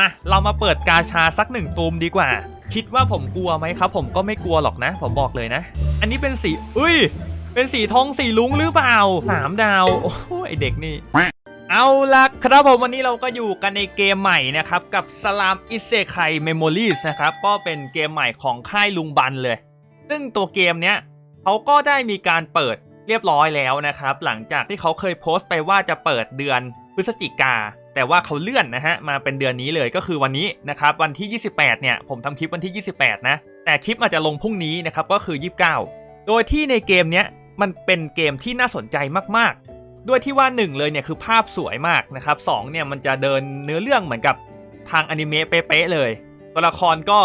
มาเรามาเปิดกาชาสักหนึ่งตูมดีกว่า คิดว่าผมกลัวไหมครับ ผมก็ไม่กลัวหรอกนะ ผมบอกเลยนะ อันนี้เป็นสีอุ้ย เป็นสีทองสีลุ้งหรือเปล่าสามดาวโอ้โหไอเด็กนี่ เอาละครับผมวันนี้เราก็อยู่กันในเกมใหม่นะครับ กับ Slam i s e k a i Memories นะครับ ก็เป็นเกมใหม่ของค่ายลุงบันเลย ซึ่งตัวเกมเนี้ยเขาก็ได้มีการเปิดเรียบร้อยแล้วนะครับ หลังจากที่เขาเคยโพสต์ไปว่าจะเปิดเดือนพฤศจิกา แต่ว่าเขาเลื่อนนะฮะมาเป็นเดือนนี้เลยก็คือวันนี้นะครับวันที่ 28 เนี่ยผมทำคลิปวันที่ 28 นะ แต่คลิปอาจจะลงพรุ่งนี้นะครับก็คือ 29 โดยที่ในเกมเนี้ยมันเป็นเกมที่น่าสนใจมากๆ ด้วยที่ว่า 1 เลยเนี่ยคือภาพสวยมากนะครับสเนี่ยมันจะเดินเนื้อเรื่องเหมือนกับทางอนิเมะเป๊ะๆเลยตัวละครก็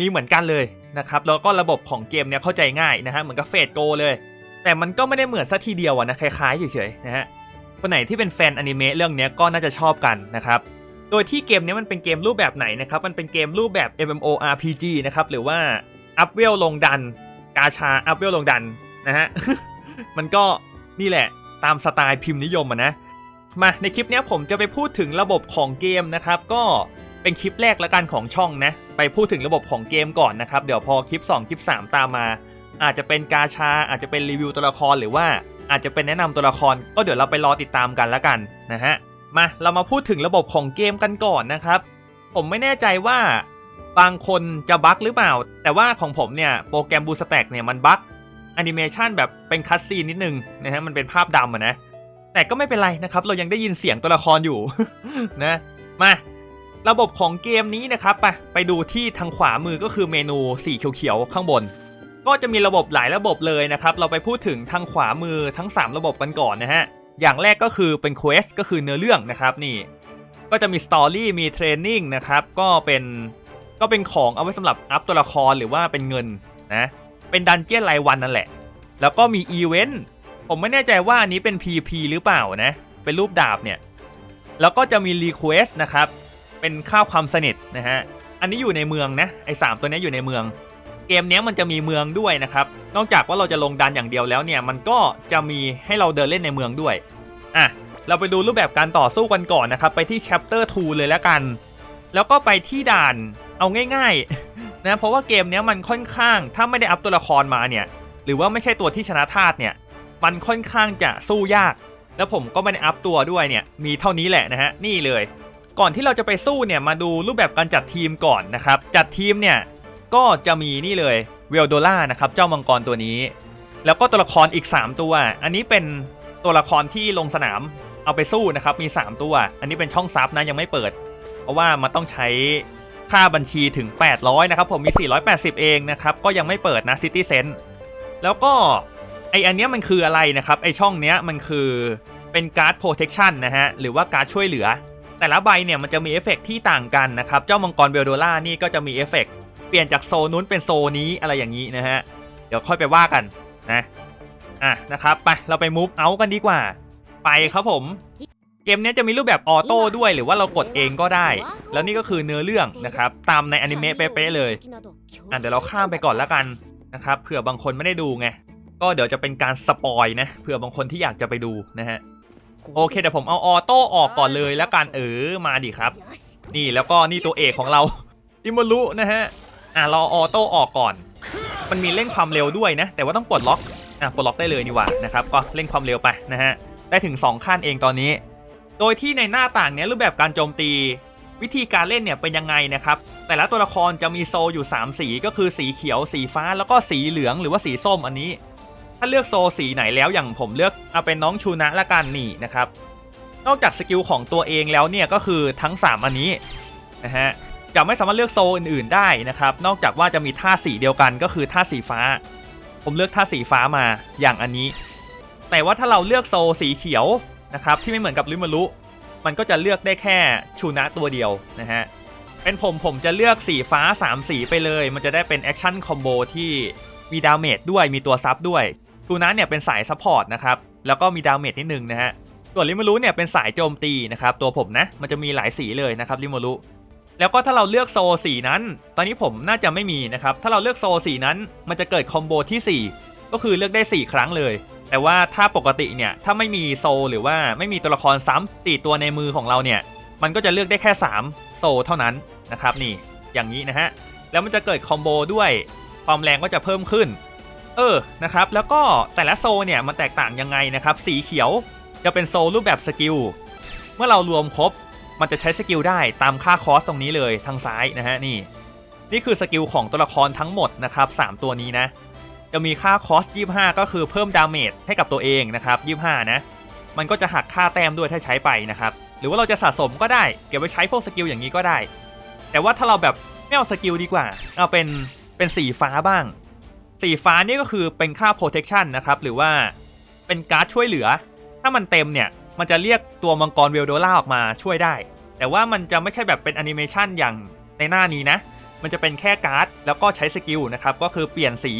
มีเหมือนกันเลยนะครับแล้วก็ระบบของเกมเนี่ยเข้าใจง่ายนะฮะเหมือนกับเฟดโกเลย แต่มันก็ไม่ได้เหมือนซะทีเดียวอะนะคล้ายๆเฉยๆนะฮะ คนไหนที่เป็นแฟนอนิเมะเรื่องนี้ก็น่าจะชอบกันนะครับโดยที่เกมนี้มันเป็นเกมรูปแบบไหนนะครับมันเป็นเกมรูปแบบ MMORPG นะครับหรือว่าอัพเวลลงดัน กาชาอัพเวลลงดันนะฮะมันก็นี่แหละตามสไตล์พิมพ์นิยมอะนะมาในคลิปนี้ผมจะไปพูดถึงระบบของเกมนะครับก็เป็นคลิปแรกละกันของช่องนะ ไปพูดถึงระบบของเกมก่อนนะครับ เดี๋ยวพอคลิป 2 คลิป 3 ตามมา อาจจะเป็นกาชาอาจจะเป็นรีวิวตัวละครหรือว่า อาจจะเป็นแนะนำตัวละคร ก็เดี๋ยวเราไปรอติดตามกันและกันนะฮะมาเรามาพูดถึงระบบของเกมกันก่อนนะครับ ผมไม่แน่ใจว่าบางคนจะบั๊กหรือเปล่า แต่ว่าของผมเนี่ยโปรแกรมบูสแต็กเนี่ยมันบั๊กแอนิเมชันแบบเป็นคัสซีนนิดนึงนะฮะมันเป็นภาพดำอะนะแต่ก็ไม่เป็นไรนะครับ เรายังได้ยินเสียงตัวละครอยู่นะมาระบบของเกมนี้นะครับไปไปดูที่ทางขวามือก็คือเมนูสีเขียวๆข้างบน ก็จะมีระบบหลายระบบเลยนะครับ เราไปพูดถึงทางขวามือทั้ง 3 ระบบกันก่อนนะฮะ อย่างแรกก็คือเป็น Quest ก็คือเนื้อเรื่องนะครับนี่ ก็จะมี Story มี Training นะครับ ก็เป็นก็เป็นของเอาไว้สำหรับอัพตัวละครหรือว่าเป็นเงินนะ เป็นดันเจี้ยนรายวันนั่นแหละ แล้วก็มีอีเวนต์ผมไม่แน่ใจว่าอันนี้เป็น PP หรือเปล่านะ เป็นรูปดาบเนี่ย แล้วก็จะมี Request นะครับ เป็นข้าวความสนิทนะฮะ อันนี้อยู่ในเมืองนะ ไอ้สามตัวนี้อยู่ในเมือง เกมนี้มันจะมีเมืองด้วยนะครับ นอกจากว่าเราจะลงดันอย่างเดียวแล้วเนี่ย มันก็จะมีให้เราเดินเล่นในเมืองด้วย อะ เราไปดูรูปแบบการต่อสู้กันก่อนนะครับ ไปที่ chapter 2 เลยแล้วกัน แล้วก็ไปที่ด่านเอาง่ายๆนะ เพราะว่าเกมนี้มันค่อนข้าง ถ้าไม่ได้อัพตัวละครมาเนี่ย หรือว่าไม่ใช่ตัวที่ชนะธาตุเนี่ย มันค่อนข้างจะสู้ยาก แล้วผมก็ไม่ได้อัพตัวด้วยเนี่ย มีเท่านี้แหละนะฮะ นี่เลย ก่อนที่เราจะไปสู้เนี่ย มาดูรูปแบบการจัดทีมก่อนนะครับ จัดทีมเนี่ย ก็จะมีนี่เลยเวลโดล่านะครับเจ้ามังกรตัวนี้ แล้วก็ตัวละครอีก 3 ตัว อันนี้เป็นตัวละครที่ลงสนามเอาไปสู้นะครับมี 3 ตัว อันนี้เป็นช่องซับนะยังไม่เปิด เพราะว่ามันต้องใช้ค่าบัญชีถึง 800 นะครับ ผมมี 480 เองนะครับ ก็ยังไม่เปิดนะ City c e n แล้วก็ไออันเนี้ยมันคืออะไรนะครับ ไอช่องเนี้ยมันคือเป็นการ์ดโปรเทคชันนะฮะ หรือว่าการ์ดช่วยเหลือ แต่ละใบเนี่ยมันจะมีเอฟเฟกต์ที่ต่างกันนะครับ เจ้ามังกรเวลโดล่านี่ก็จะมีเอฟเฟกต์ เปลี่ยนจากโซนนู้นเป็นโซนนี้อะไรอย่างนี้นะฮะ เดี๋ยวค่อยไปว่ากันนะอะนะครับไปเราไปมูฟเอากันดีกว่า ไปครับผม เกมนี้จะมีรูปแบบออโต้ด้วยหรือว่าเรากดเองก็ได้ แล้วนี่ก็คือเนื้อเรื่องนะครับ ตามในอนิเมะเป๊ะๆเลยอะเดี๋ยวเราข้ามไปก่อนแล้วกันนะครับเผื่อบางคนไม่ได้ดูไงก็เดี๋ยวจะเป็นการสปอยนะเผื่อบางคนที่อยากจะไปดูนะฮะโอเคเดี๋ยวผมเอาออโต้ออกก่อนเลยแล้วกันเออมาดิครับ นี่แล้วก็นี่ตัวเอกของเราอิมารุนะฮะ อะรอออโต้ออกก่อน มันมีเร่งความเร็วด้วยนะ แต่ว่าต้องปลดล็อกอะปลดล็อกได้เลยนี่หว่านะครับก็เร่งความเร็วไปนะฮะได้ถึง 2 ขั้นเองตอนนี้ โดยที่ในหน้าต่างเนี้ยรูปแบบการโจมตี วิธีการเล่นเนี่ยเป็นยังไงนะครับแต่ละตัวละครจะมีโซอยู่ 3 สีก็คือสีเขียวสีฟ้าแล้วก็สีเหลืองหรือว่าสีส้มอันนี้ ถ้าเลือกโซสีไหนแล้วอย่างผมเลือกเอาเป็นน้องชูนะละกันนี่นะครับนอกจากสกิลของตัวเองแล้วเนี่ยก็คือทั้ง 3 อันนี้นะฮะ จะไม่สามารถเลือกโซลอื่นๆได้นะครับ นอกจากว่าจะมีท่าสีเดียวกันก็คือท่าสีฟ้า ผมเลือกท่าสีฟ้ามาอย่างอันนี้ แต่ว่าถ้าเราเลือกโซสีเขียวนะครับที่ไม่เหมือนกับลิมารุมันก็จะเลือกได้แค่ชูนะตัวเดียวนะฮะเป็นผมผมจะเลือกสีฟ้า 3 สีไปเลย มันจะได้เป็นแอคชั่นคอมโบที่มีดาเมจด้วยมีตัวซับด้วยชูนะเนี่ยเป็นสายซัพพอร์ตนะครับแล้วก็มีดาเมจนิดนึงนะฮะส่วนลิมารุเนี่ยเป็นสายโจมตีนะครับตัวผมนะมันจะมีหลายสีเลยนะครับลิมารุ แล้วก็ถ้าเราเลือกโซสีนั้น ตอนนี้ผมน่าจะไม่มีนะครับ ถ้าเราเลือกโซสีนั้น มันจะเกิดคอมโบที่ 4 ก็คือเลือกได้ 4 ครั้งเลย แต่ว่าถ้าปกติเนี่ย ถ้าไม่มีโซหรือว่าไม่มีตัวละครซ้ำตีตัวในมือของเราเนี่ย มันก็จะเลือกได้แค่ 3 โซเท่านั้นนะครับนี่ อย่างนี้นะฮะ แล้วมันจะเกิดคอมโบด้วยความแรงก็จะเพิ่มขึ้น เออ นะครับ แล้วก็แต่ละโซเนี่ยมันแตกต่างยังไงนะครับ สีเขียวจะเป็นโซรูปแบบสกิล เมื่อเรารวมครบ มันจะใช้สกิลได้ตามค่าคอสตรงนี้เลยทางซ้ายนะฮะนี่ นี่คือสกิลของตัวละครทั้งหมดนะครับ3ตัวนี้นะ จะมีค่าคอส 25 ก็คือเพิ่มดาเมจให้กับตัวเองนะครับ25 นะ มันก็จะหักค่าแต้มด้วยถ้าใช้ไปนะครับ หรือว่าเราจะสะสมก็ได้เก็บไว้ใช้พวกสกิลอย่างนี้ก็ได้ แต่ว่าถ้าเราแบบไม่เอาสกิลดีกว่า เอาเป็นเป็นสีฟ้าบ้าง สีฟ้านี่ก็คือเป็นค่า protection นะครับหรือว่าเป็นการ์ดช่วยเหลือ ถ้ามันเต็มเนี่ย มันจะเรียกตัวมังกรเวลโดล่าออกมาช่วยได้ แต่ว่ามันจะไม่ใช่แบบเป็นแอนิเมชันอย่างในหน้านี้นะ มันจะเป็นแค่การ์ด แล้วก็ใช้สกิลนะครับ ก็คือเปลี่ยนสี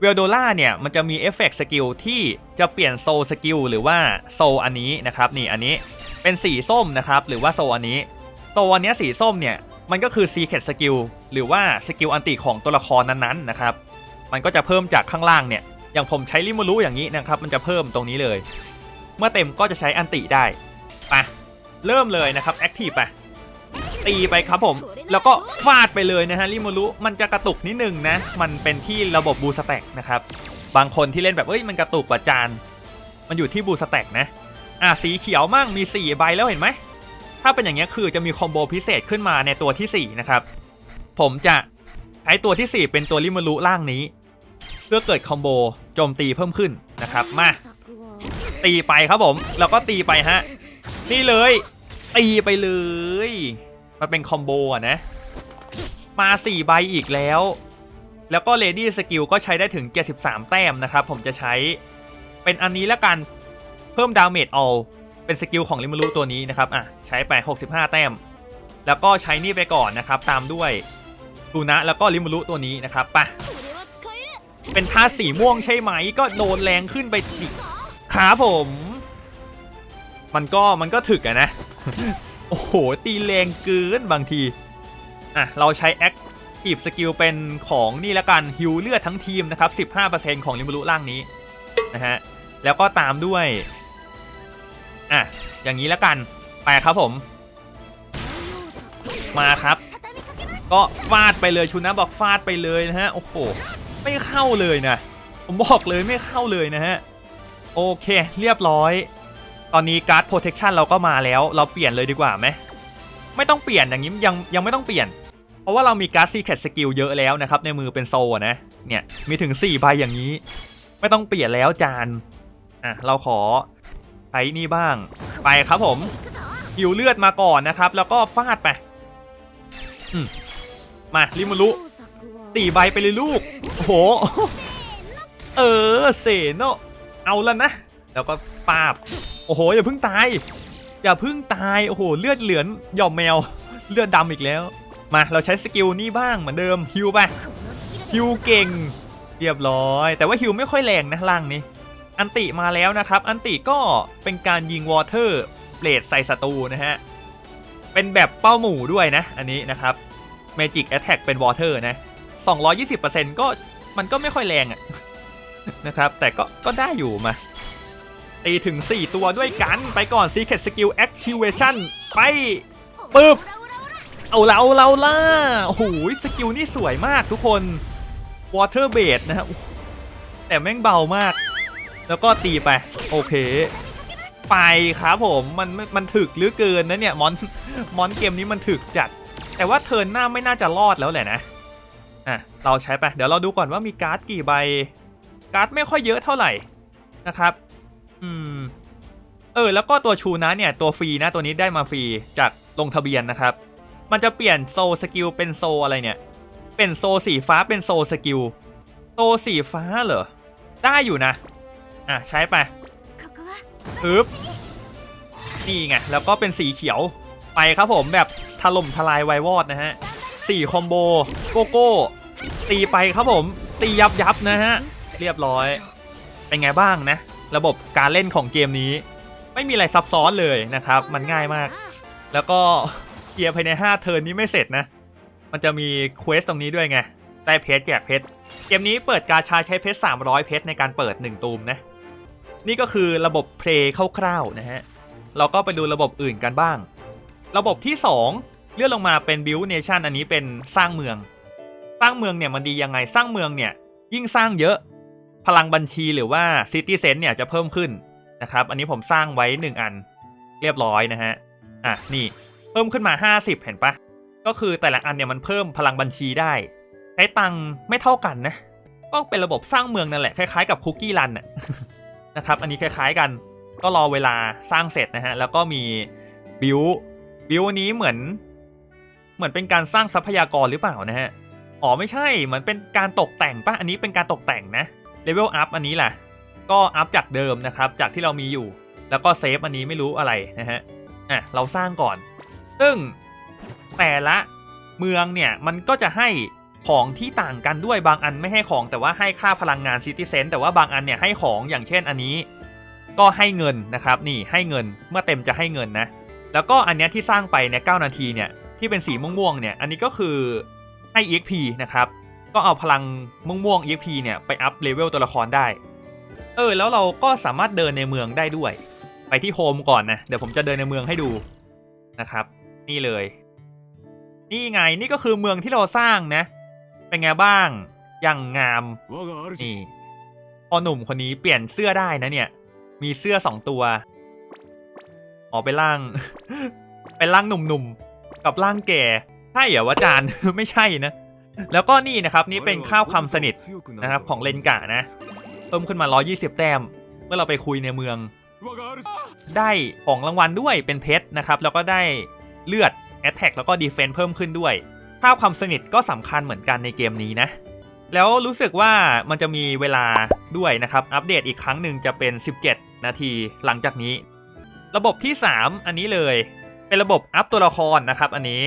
เวลโดล่าเนี่ยมันจะมีเอฟเฟกต์สกิลที่จะเปลี่ยนโซสกิลหรือว่าโซอันนี้นะครับนี่อันนี้เป็นสีส้มนะครับหรือว่าโซอันนี้โซอันนี้สีส้มเนี่ยมันก็คือ Secret Skill หรือว่าสกิลอันติของตัวละครนั้นๆนะครับมันก็จะเพิ่มจากข้างล่างเนี่ยอย่างผมใช้ริมูรุอย่างนี้นะครับมันจะเพิ่มตรงนี้เลย เมื่อเต็มก็จะใช้อันติได้ไปเริ่มเลยนะครับแอคทีฟไปตีไปครับผม แล้วก็ฟาดไปเลยนะฮะริมูรุมันจะกระตุกนิดนึงนะ มันเป็นที่ระบบบูสแต็กนะครับ บางคนที่เล่นแบบเอ้ยมันกระตุกกว่าจานมันอยู่ที่บูสแต็กนะอะสีเขียวมั่งมี 4 ใบแล้วเห็นไหม ถ้าเป็นอย่างเงี้ยคือจะมีคอมโบพิเศษขึ้นมาในตัวที่ 4 นะครับ ผมจะใช้ตัวที่ 4 เป็นตัวริมูรุล่างนี้ เพื่อเกิดคอมโบโจมตีเพิ่มขึ้นนะครับ มา ตีไปครับผม แล้วก็ตีไปฮะ นี่เลย ตีไปเลย มันเป็นคอมโบอะนะ มา4ใบอีกแล้ว แล้วก็เลดี้สกิลก็ใช้ได้ถึง 73 แต้มนะครับ ผมจะใช้ เป็นอันนี้แล้วกัน เพิ่มดาเมจเอาเป็นสกิลของริมูรุตัวนี้นะครับ อะ ใช้ไป 65 แต้ม แล้วก็ใช้นี่ไปก่อนนะครับ ตามด้วยตูนะแล้วก็ริมูรุตัวนี้นะครับ ไปะเป็นท่าสีม่วงใช่ไหม ก็โดนแรงขึ้นไปอีก ขาผม มันก็มันก็ถึกอะนะ โอ้โห ตีแรงเกินบางที อะ เราใช้แอคทีฟสกิลเป็นของนี่ละกันฮิวเลือดทั้งทีมนะครับ 15%ของริมบูรุล่างนี้นะฮะ แล้วก็ตามด้วย อะ อย่างนี้ละกัน ไปครับผม มาครับ ก็ฟาดไปเลยชุนะบอกฟาดไปเลยนะฮะ โอ้โห ไม่เข้าเลยนะ ผมบอกเลยไม่เข้าเลยนะฮะ โอเค เรียบร้อย ตอนนี้การ์ดโปรเทคชันเราก็มาแล้ว เราเปลี่ยนเลยดีกว่าไหมไม่ต้องเปลี่ยนอย่างนี้ยังยังไม่ต้องเปลี่ยน เพราะว่าเรามีการ์ดซีแคทสกิลเยอะแล้วนะครับ ในมือเป็นโซนะเนี่ยมีถึง4ใบอย่างนี้ ไม่ต้องเปลี่ยนแล้วจานอะเราขอใช้นี่บ้างไปครับผมหิวเลือดมาก่อนนะครับ แล้วก็ฟาดไปมมาริมูรุตีใบไปเลยลูกโอ้โหเออเสโน เอาแล้วนะ แล้วก็ปาบ โอ้โห อย่าเพิ่งตาย อย่าเพิ่งตาย โอ้โห เลือดเหลือนหย่อมแมว เลือดดำอีกแล้ว มา เราใช้สกิลนี่บ้างเหมือนเดิมฮิวไปฮิวเก่ง เรียบร้อย แต่ว่าฮิวไม่ค่อยแรงนะล่างนี้ อันติมาแล้วนะครับ อันติก็เป็นการยิงวอเตอร์เบลดใส่ศัตรูนะฮะ เป็นแบบเป้าหมู่ด้วยนะ อันนี้นะครับ Magic Attack เป็นวอเตอร์นะ 220%ก็มันก็ไม่ค่อยแรงอะ นะครับ แต่ก็ก็ได้อยู่มา ตีถึง 4 ตัวด้วยกันไปก่อน Secret Skill Activation ไปปึ๊บ เอาเอาเราล่ะโอ้โหสกิลนี่สวยมากทุกคน Water b a s e นะฮะแต่แม่งเบามาก แล้วก็ตีไป โอเค ไปครับผมมันมันถึกหลือเกินนะเนี่ยมอนมอนเกมนี้มันถึกจัด แต่ว่าเทิร์นหน้าไม่น่าจะรอดแล้วแหละนะอะเราใช้ไป เดี๋ยวเราดูก่อนว่ามีการ์ดกี่ใบ การ์ดไม่ค่อยเยอะเท่าไหร่นะครับ อืม เออ แล้วก็ตัวชูนะเนี่ย ตัวฟรีนะ ตัวนี้ได้มาฟรีจากลงทะเบียนนะครับ มันจะเปลี่ยนโซสกิลเป็นโซอะไรเนี่ย เป็นโซสีฟ้าเป็นโซสกิล โซสีฟ้าเหรอ ได้อยู่นะ อะ ใช้ไปอึ๊บนี่ไง แล้วก็เป็นสีเขียว ไปครับผมแบบถล่มทลายไววอดนะฮะสี่คอมโบ โกโก้ ตีไปครับผม ตียับยับนะฮะ เรียบร้อย เป็นไงบ้างนะ ระบบการเล่นของเกมนี้ ไม่มีอะไรซับซ้อนเลยนะครับ มันง่ายมาก แล้วก็เคลียร์ภายใน 5 เทิร์นนี้ไม่เสร็จนะ มันจะมีเควสตรงนี้ด้วยไงได้เพชรแจกเพชรเกมนี้เปิดกาชาใช้เพชร300 เพชรในการเปิด 1 ตูมนะ นี่ก็คือระบบเพลย์คร่าวๆนะฮะ เราก็ไปดูระบบอื่นกันบ้าง ระบบที่เลื่อนลงมาเป็น build nation อันนี้เป็นสร้างเมือง สร้างเมืองเนี่ยมันดียังไง สร้างเมืองเนี่ยยิ่งสร้างเยอะ พลังบัญชีหรือว่า city sense เนี่ยจะเพิ่มขึ้นนะครับ อันนี้ผมสร้างไว้ 1 อันเรียบร้อยนะฮะ อะนี่เพิ่มขึ้นมา 50 เห็นปะก็คือแต่ละอันเนี่ยมันเพิ่มพลังบัญชีได้ ใช้ตังค์ไม่เท่ากันนะ ก็เป็นระบบสร้างเมืองนั่นแหละคล้ายๆกับคุกกี้รันนะนะครับ อันนี้คล้ายๆกัน ก็รอเวลาสร้างเสร็จนะฮะ แล้วก็มีบิวบิวนี้เหมือน เหมือนเป็นการสร้างทรัพยากรหรือเปล่านะฮะ อ๋อไม่ใช่ เหมือนเป็นการตกแต่งปะอันนี้เป็นการตกแต่งนะ เลเวลอัพอันนี้แหละก็อัพจากเดิมนะครับ จากที่เรามีอยู่ แล้วก็เซฟอันนี้ไม่รู้อะไรนะฮะอะเราสร้างก่อน ซึ่งแต่ละเมืองเนี่ยมันก็จะให้ของที่ต่างกันด้วยบางอันไม่ให้ของแต่ว่าให้ค่าพลังงานซิติเซนแต่ว่าบางอันเนี่ยให้ของอย่างเช่นอันนี้ ก็ให้เงินนะครับ นี่ให้เงินเมื่อเต็มจะให้เงินนะ แล้วก็อันเนี้ยที่สร้างไปเนี่ยเนาทีเนี่ยที่เป็นสีม่วงๆเนี่ยอันนี้ก็คือให้ EXP นะครับ ก็เอาพลังม่วงๆ EXP เนี่ยไปอัพเลเวลตัวละครได้ เออ แล้วเราก็สามารถเดินในเมืองได้ด้วย ไปที่โฮมก่อนนะ เดี๋ยวผมจะเดินในเมืองให้ดูนะครับ นี่เลย นี่ไงนี่ก็คือเมืองที่เราสร้างนะ เป็นไงบ้างยังงามนี่พอหนุ่มคนนี้เปลี่ยนเสื้อได้นะเนี่ย มีเสื้อสองตัวอ๋อไป็นร่างไป็นร่างหนุ่มๆกับร่างแก่ใช่เหรอวะจานไม่ใช่นะ แล้วก็นี่นะครับนี่เป็นข้าวคำสนิทนะครับของเลนกะนะเพิ่มขึ้นมา 120 แต้ม เมื่อเราไปคุยในเมือง ได้ของรางวัลด้วยเป็นเพชรนะครับ แล้วก็ได้เลือดแอตแทกแล้วก็ดีเฟนเพิ่มขึ้นด้วยข้าวความสนิทก็สำคัญเหมือนกันในเกมนี้นะ แล้วรู้สึกว่ามันจะมีเวลาด้วยนะครับ อัปเดตอีกครั้งหนึ่งจะเป็น 17 นาทีหลังจากนี้ ระบบที่ 3 อันนี้เลย เป็นระบบอัพตัวละครนะครับ อันนี้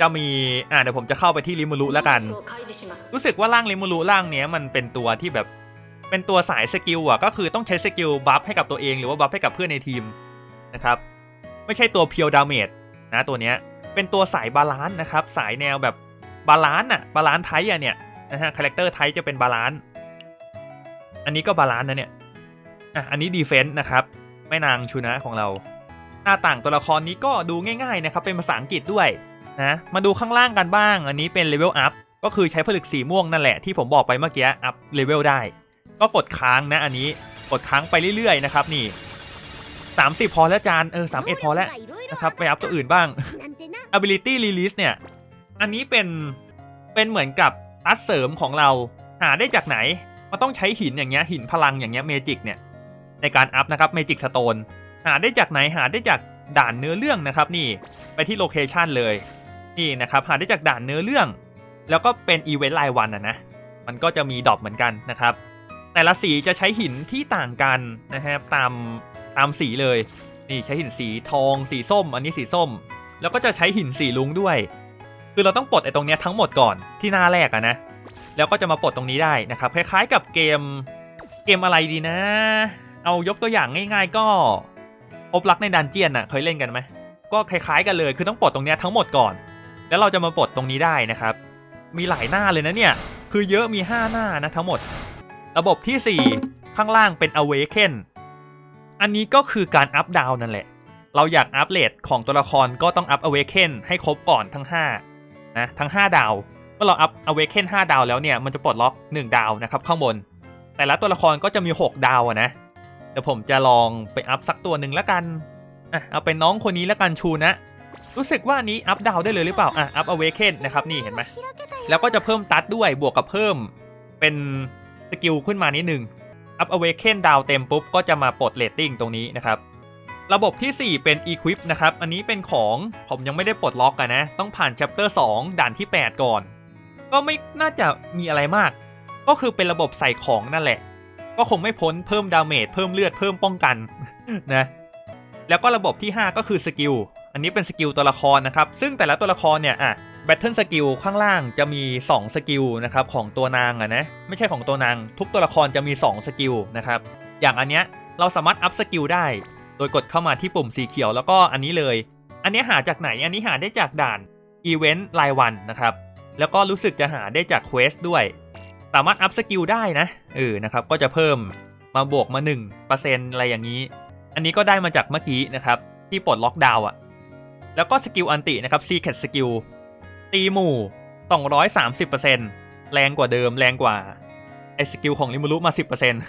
จะมีอ่าเดี๋ยวผมจะเข้าไปที่ริมูรุแล้วกัน รู้สึกว่าร่างริมูรุร่างเนี้ยมันเป็นตัวที่แบบเป็นตัวสายสกิลอะก็คือต้องใช้สกิลบัฟให้กับตัวเองหรือว่าบัฟให้กับเพื่อนในทีมนะครับไม่ใช่ตัวเพียวดาเมจนะตัวเนี้ยเป็นตัวสายบาลานซ์นะครับสายแนวแบบบาลานซ์อะบาลานซ์ไทป์อะเนี่ยนะฮะคาแรคเตอร์ไทป์จะเป็นบาลานซ์อันนี้ก็บาลานซ์นะเนี่ยอะอันนี้ดีเฟนต์นะครับแม่นางชูนะของเรา หน้าต่างตัวละครนี้ก็ดูง่ายๆนะครับเป็นภาษาอังกฤษด้วย นะ มาดูข้างล่างกันบ้าง อันนี้เป็นเลเวลอัพ ก็คือใช้ผลึกสีม่วงนั่นแหละที่ผมบอกไปเมื่อกี้ อัพเลเวลได้ ก็กดค้างนะอันนี้ กดค้างไปเรื่อยๆนะครับนี่30 พอแล้วจานเออ31 พอแล้วนะครับไปอัพตัวอื่นบ้าง ability release เนี่ย อันนี้เป็น เป็นเหมือนกับอัดเสริมของเรา หาได้จากไหน มันต้องใช้หินอย่างเงี้ยหินพลังอย่างเงี้ยเมจิกเนี่ย ในการอัพนะครับเมจิกสโตนหาได้จากไหนหาได้จากด่านเนื้อเรื่องนะครับนี่ ไปที่โลเคชันเลย นี่นะครับหาได้จากด่านเนื้อเรื่อง แล้วก็เป็นอีเวนต์รายวันอะนะมันก็จะมีดอปเหมือนกันนะครับ แต่ละสีจะใช้หินที่ต่างกันนะครับตามตามสีเลยนี่ใช้หินสีทอง สีส้ม อันนี้สีส้ม แล้วก็จะใช้หินสีลุงด้วย คือเราต้องปลดไอ้ตรงเนี้ยทั้งหมดก่อนที่หน้าแรกอะนะแล้วก็จะมาปลดตรงนี้ได้นะครับคล้ายๆกับเกมเกมอะไรดีนะ เอายกตัวอย่างง่ายๆ ก็พบรักในดันเจียนอะเคยเล่นกันไหมก็คล้ายๆกันเลยคือต้องปลดตรงเนี้ยทั้งหมดก่อน แล้วเราจะมาปลดตรงนี้ได้นะครับ มีหลายหน้าเลยนะเนี่ย คือเยอะมี 5 หน้านะทั้งหมด ระบบที่ 4 ข้างล่างเป็น Awaken อันนี้ก็คือการอัพดาวนั่นแหละ เราอยากอัพเลทของตัวละครก็ต้องอัพ Awaken ให้ครบก่อนทั้ง5นะทั้ง 5 ดาวเมื่อเราอัพ Awaken 5 ดาวแล้วเนี่ยมันจะปลดล็อก1 ดาวนะครับข้างบน แต่ละตัวละครก็จะมี 6 ดาวนะเดี๋ยวผมจะลองไปอัพสักตัวหนึ่งแล้วกันอะเอาเป็นน้องคนนี้แล้วกันชูนะ รู้สึกว่านี้อัพดาวได้เลยหรือเปล่า อะ อัพ Awaken นะครับ นี่เห็นไหม แล้วก็จะเพิ่มตัดด้วยบวกกับเพิ่มเป็นสกิลขึ้นมานิดนึง อัพ Awaken ดาวเต็มปุ๊บ ก็จะมาปลดเรตติ้งตรงนี้นะครับ ระบบที่ 4 เป็น Equip นะครับ อันนี้เป็นของผมยังไม่ได้ปลดล็อกกันนะ ต้องผ่าน Chapter 2 ด่านที่ 8 ก่อน ก็ไม่น่าจะมีอะไรมาก ก็คือเป็นระบบใส่ของนั่นแหละ ก็คงไม่พ้นเพิ่มดาเมจเพิ่มเลือดเพิ่มป้องกันนะแล้วก็ระบบที่ 5 ก็คือสกิล อันนี้เป็นสกิลตัวละครนะครับ ซึ่งแต่ละตัวละครเนี่ยอะแบทเทิลสกิลข้างล่างจะมี 2 สกิลนะครับของตัวนางอะนะไม่ใช่ของตัวนาง ทุกตัวละครจะมี 2 สกิลนะครับ อย่างอันเนี้ยเราสามารถอัพสกิลได้ โดยกดเข้ามาที่ปุ่มสีเขียวแล้วก็อันนี้เลย อันนี้หาจากไหนอันนี้หาได้จากด่านอีเวนต์รายวันนะครับ แล้วก็รู้สึกจะหาได้จากเควสด้วย สามารถอัพสกิลได้นะเออนะครับก็จะเพิ่มมาบวกมา1%อะไรอย่างนี้ อันนี้ก็ได้มาจากเมื่อกี้นะครับที่ปลดล็อกดาวน์อะ แล้วก็สกิลอันตินะครับ Secret Skill ตีหมู่ 230%แรงกว่าเดิมแรงกว่าไอสกิลของริมูรุมา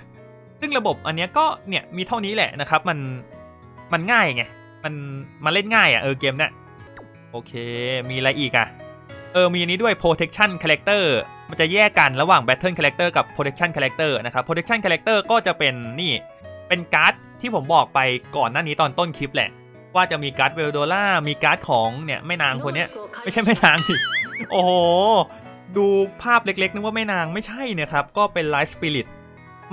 10%ซึ่งระบบอันเนี้ยก็เนี่ยมีเท่านี้แหละนะครับ มันมันง่ายไงมันมาเล่นง่ายอะเออเกมเนี้ยโอเค มีอะไรอีกอะ เออมีอันนี้ด้วย protection character มันจะแยกกันระหว่าง battle character กับ protection character นะครับ protection character ก็จะเป็นนี่เป็นการ์ดที่ผมบอกไปก่อนหน้านี้ตอนต้นคลิปแหละ ว่าจะมีการ์ดเวลโดล่ามีการ์ดของเนี่ยแม่นางคนเนี้ยไม่ใช่แม่นางสิโอ้โห ดูภาพเล็กๆนึกว่าแม่นางไม่ใช่นะครับ ก็เป็นไลท์สปิริต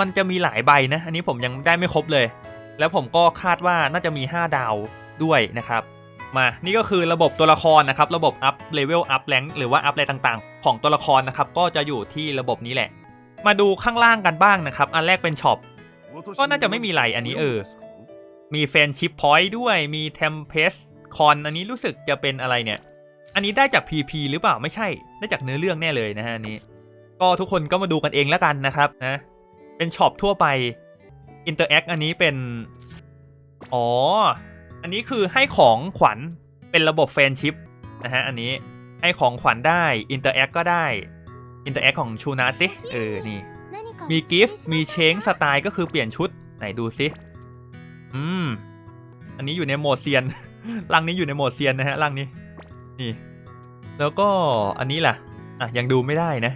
มันจะมีหลายใบนะ อันนี้ผมยังได้ไม่ครบเลย แล้วผมก็คาดว่าน่าจะมี 5 ดาวด้วยนะครับมานี่ก็คือระบบตัวละครนะครับ ระบบอัพเลเวลอัพแรงหรือว่าอัพอะไรต่างๆ ของตัวละครนะครับ ก็จะอยู่ที่ระบบนี้แหละ มาดูข้างล่างกันบ้างนะครับ อันแรกเป็นช็อปก็น่าจะไม่มีไรอันนี้เออ มีแฟนชิพพอยต์ด้วยมีเทมเพสคอนอันนี้รู้สึกจะเป็นอะไรเนี่ย อันนี้ได้จาก PP หรือเปล่าไม่ใช่ได้จากเนื้อเรื่องแน่เลยนะฮะนี้ ก็ทุกคนก็มาดูกันเองแล้วกันนะครับนะเป็นช็อปทั่วไป Interact อันนี้เป็น อ๋อ อันนี้คือให้ของขวัญเป็นระบบแฟนชิพนะฮะอันนี้ให้ของขวัญได้ Interact ก็ได้ Interact ของชูนาสิเออนี่ มีกิฟต์มีเชงสไตล์ก็คือเปลี่ยนชุด ไหนดูซิ อืม อันนี้อยู่ในโหมดเซียนรังนี้อยู่ในโหมดเซียนนะฮะรังนี้ นี่ แล้วก็อันนี้ล่ะ อะ ยังดูไม่ได้นะ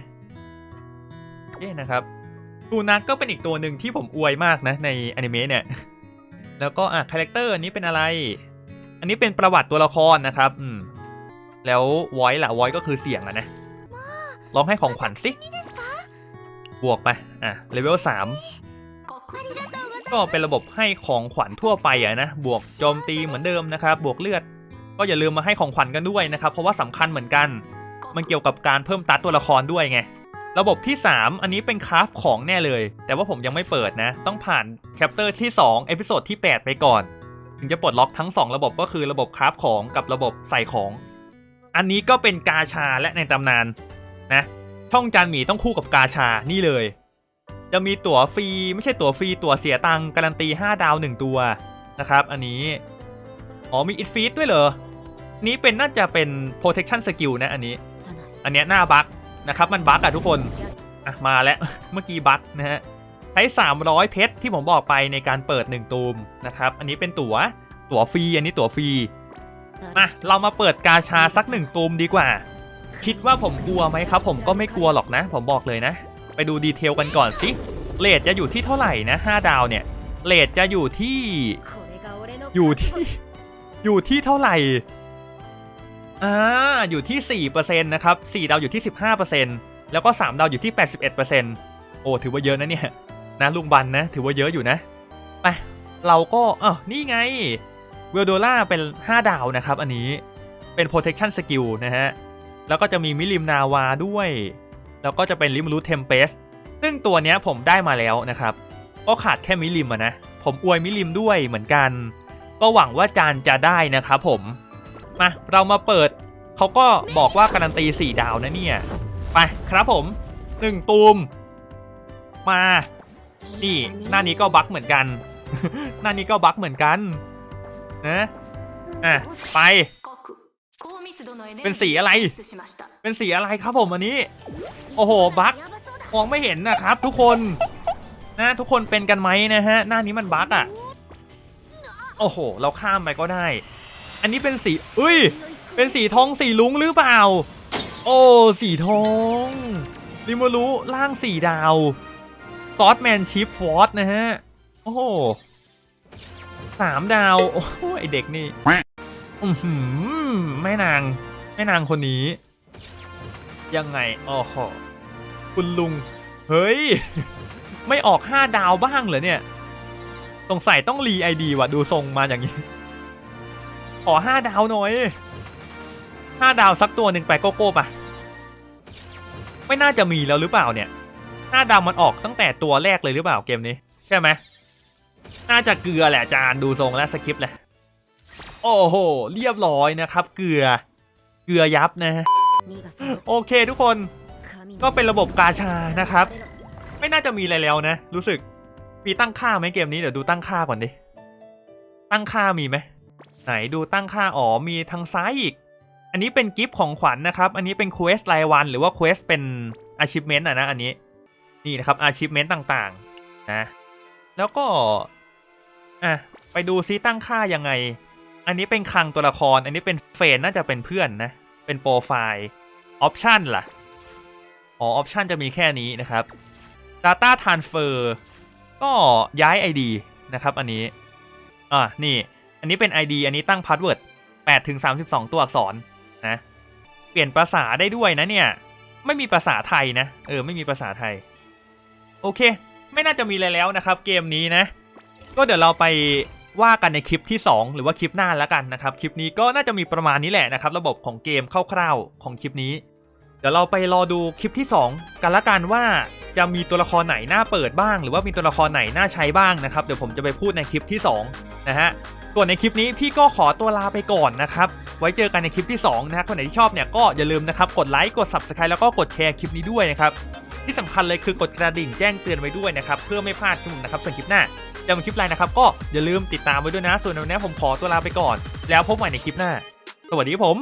เอ๊ะนะครับตูนักก็เป็นอีกตัวหนึ่งที่ผมอวยมากนะในอนิเมะเนี่ย แล้วก็อะคาแรคเตอร์อันนี้เป็นอะไร อันนี้เป็นประวัติตัวละครนะครับ อืม แล้ววอยล่ะวอยก็คือเสียงอะนะ ลองให้ของขวัญสิ บวกไป อะ เลเวลสาม ก็เป็นระบบให้ของขวัญทั่วไปอะนะ บวกโจมตีเหมือนเดิมนะครับ บวกเลือด ก็อย่าลืมมาให้ของขวัญกันด้วยนะครับ เพราะว่าสำคัญเหมือนกัน มันเกี่ยวกับการเพิ่มตัดตัวละครด้วยไง ระบบที่ 3 อันนี้เป็นคราฟของแน่เลย แต่ว่าผมยังไม่เปิดนะ ต้องผ่านแชปเตอร์ที่2เอพิโซดที่ 8 ไปก่อน ถึงจะปลดล็อกทั้ง 2 ระบบก็คือระบบคราฟของกับระบบใส่ของ อันนี้ก็เป็นกาชาและในตำนานนะ ช่องจานหมีต้องคู่กับกาชา นี่เลย จะมีตั๋วฟรีไม่ใช่ตั๋วฟรีตั๋วเสียตังค์การันตี 5 ดาว 1 ตัวนะครับ อันนี้ อ๋อมีอิ f ฟีดด้วยเหรอ นี้เป็นน่าจะเป็น protection skill นะอันนี้ อันเนี้ยหน้าบั๊กนะครับมันบั๊กอะทุกคนอะมาแล้ว เมื่อกี้บั๊กนะฮะใช้ 300 เพชรที่ผมบอกไปในการเปิด 1 ตูมนะครับ อันนี้เป็นตั๋วตั๋วฟรีอันนี้ตั๋วฟรีมาเรามาเปิดกาชาสักหนึ่งตูมดีกว่า คิดว่าผมกลัวไหมครับ ผมก็ไม่กลัวหรอกนะ ผมบอกเลยนะ ไปดูดีเทลกันก่อนสิเลทจะอยู่ที่เท่าไหร่นะ5ดาวเนี่ยเลทจะอยู่ที่อยู่ที่อยู่ที่เท่าไหร่อ่าอยู่ที่4%นะครับ4ดาวอยู่ที่ 15%แล้วก็ 3 ดาวอยู่ที่ 81%โอ้ถือว่าเยอะนะเนี่ยนะลุงบันนะถือว่าเยอะอยู่นะไปเราก็เออนี่ไงเวลโดล่าเป็น 5 ดาวนะครับ อันนี้เป็น protection skill นะฮะ แล้วก็จะมีมิลิมนาวาด้วย แล้วก็จะเป็นลิมรูเทมเปสซึ่งตัวเนี้ยผมได้มาแล้วนะครับ ก็ขาดแค่มิลิมอะนะ ผมอวยมิลิมด้วยเหมือนกัน ก็หวังว่าจานจะได้นะครับผม มาเรามาเปิด เขาก็บอกว่าการันตี 4 ดาวนะเนี่ย ไปครับผม 1 ตูม มา นี่หน้านี้ก็บั๊กเหมือนกัน หน้านี้ก็บั๊กเหมือนกันนะอะไป เป็นสีอะไร เป็นสีอะไรครับผมอันนี้ โอ้โหบั๊กมองไม่เห็นนะครับ ทุกคนนะทุกคนเป็นกันไหมนะฮะหน้านี้มันบั๊กอะโอ้โห เราข้ามไปก็ได้ อันนี้เป็นสีอุ้ย เป็นสีทองสีลุงหรือเปล่า โอ้สีทองริมูรุล่างสีดาวซอสแมนชิปฟอสนะฮะ โอ้โหสามดาว โอ้โหไอเด็กนี่ อือหือแม่นาง แม่นางคนนี้ ยังไงโอ้โหคุณลุง เฮ้ย ไม่ออก 5 ดาวบ้างเหรอเนี่ยสงสัยต้องรีไอดีว่ะ ดูทรงมาอย่างนี้ ขอ5ดาวหน่อย5ดาวสักตัวหนึ่งไปโกโก้ปะไม่น่าจะมีแล้วหรือเปล่าเนี่ย5ดาวมันออกตั้งแต่ตัวแรกเลยหรือเปล่าเกมนี้ ใช่ไหมน่าจะเกลือแหละจานดูทรงและสคริปต์แหละ โอ้โห เรียบร้อยนะครับ เกลือ เกลือยับนะฮะโอเคทุกคนก็เป็นระบบกาชานะครับ ไม่น่าจะมีอะไรแล้วนะ รู้สึกมีตั้งค่าไหมเกมนี้เดี๋ยวดูตั้งค่าก่อนดิตั้งค่ามีไหมไหนดูตั้งค่าอ๋อมีทางซ้ายอีก อันนี้เป็นกิฟต์ของขวัญนะครับ อันนี้เป็นเควสรายวัน หรือว่าเควสเป็น achievement อะนะอันนี้นี่นะครับ achievement ต่างๆนะแล้วก็อะไปดูซิตั้งค่ายังไง อันนี้เป็นคลังตัวละคร อันนี้เป็นเฟนน่าจะเป็นเพื่อนนะ เป็นโปรไฟล์ออปชันล่ะ อ๋อออปชันจะมีแค่นี้นะครับ Data Transfer ก็ย้าย ID นะครับ อันนี้ อะนี่ อันนี้เป็น ID อันนี้ตั้ง Password 8ถึง 32 ตัวอักษรนะ เปลี่ยนภาษาได้ด้วยนะเนี่ย ไม่มีภาษาไทยนะ เออ ไม่มีภาษาไทย โอเค ไม่น่าจะมีอะไรแล้วนะครับ เกมนี้นะ ก็เดี๋ยวเราไป ว่ากันในคลิปที่ 2 หรือว่าคลิปหน้าแล้วกันนะครับ คลิปนี้ก็น่าจะมีประมาณนี้แหละนะครับ ระบบของเกมคร่าวๆของคลิปนี้ เดี๋ยวเราไปรอดูคลิปที่ 2 กันละกันว่าจะมีตัวละครไหนน่าเปิดบ้าง หรือว่ามีตัวละครไหนน่าใช้บ้างนะครับ เดี๋ยวผมจะไปพูดในคลิปที่ 2 นะฮะส่วนในคลิปนี้พี่ก็ขอตัวลาไปก่อนนะครับ ไว้เจอกันในคลิปที่ 2นะฮะคนไหนที่ชอบเนี่ยก็อย่าลืมนะครับ กดไลค์ กด subscribe แล้วก็กดแชร์คลิปนี้ด้วยนะครับ ที่สำคัญเลยคือกดกระดิ่งแจ้งเตือนไว้ด้วยนะครับ เพื่อไม่พลาดคลิปนะครับส่วนคลิปหน้า จะเป็นคลิปไลน์นะครับ ก็อย่าลืมติดตามไว้ด้วยนะ ส่วนวันนี้ผมขอตัวลาไปก่อน แล้วพบใหม่ในคลิปหน้า สวัสดีครับผม